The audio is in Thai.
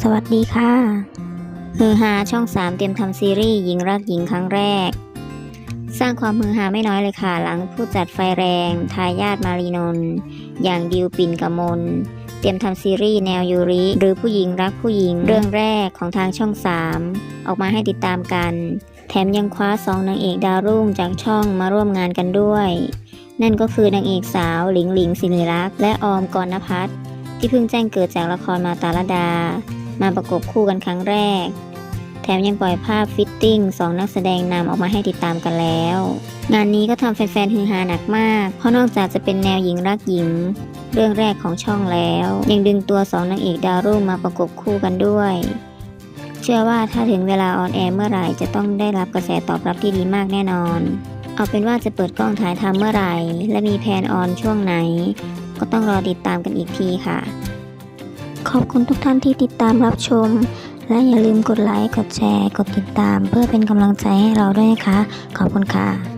สวัสดีค่ะฮือฮาช่อง 3 เตรียมทำซีรีส์หญิงรักหญิงครั้งแรก สร้างความฮือฮาไม่น้อยเลยค่ะ หลังผู้จัดไฟแรง ทายาทมารีนนท์อย่างดิวปิ่นกมลเตรียมทำซีรีส์แนวยูริ หรือผู้หญิงรักผู้หญิงเรื่องแรกของทางช่อง 3 ออกมาให้ติดตามกัน แถมยังคว้าสองนางเอกดาวรุ่งจากช่องมาร่วมงานกันด้วย นั่นก็คือนางเอกสาวหลิงหลิงศิริรักษ์และออมกรณพัฒน์ ที่เพิ่งแจ้งเกิดจากละครมาตาลดา มาประกบคู่กันครั้งแรก แถมยังปล่อยภาพฟิตติ้งสองนักแสดงนำออกมาให้ติดตามกันแล้ว งานนี้ก็ทำแฟนๆฮือฮาหนักมาก เพราะนอกจากจะเป็นแนวหญิงรักหญิง เรื่องแรกของช่องแล้ว ยังดึงตัวสองนางเอกดาวรุ่งมาประกบคู่กันด้วย เชื่อว่าถ้าถึงเวลาออนแอร์เมื่อไหร่จะต้องได้รับกระแสตอบรับที่ดีมากแน่นอนเอาเป็นว่าจะเปิดกล้องถ่ายทำเมื่อไหร่ และมีแพลนออนช่วงไหน ก็ต้องรอติดตามกันอีกทีค่ะ ขอบคุณทุกท่านที่ติดตามรับชม และอย่าลืมกดไลค์ กดแชร์ กดติดตาม เพื่อเป็นกำลังใจให้เราด้วยนะคะ ขอบคุณค่ะ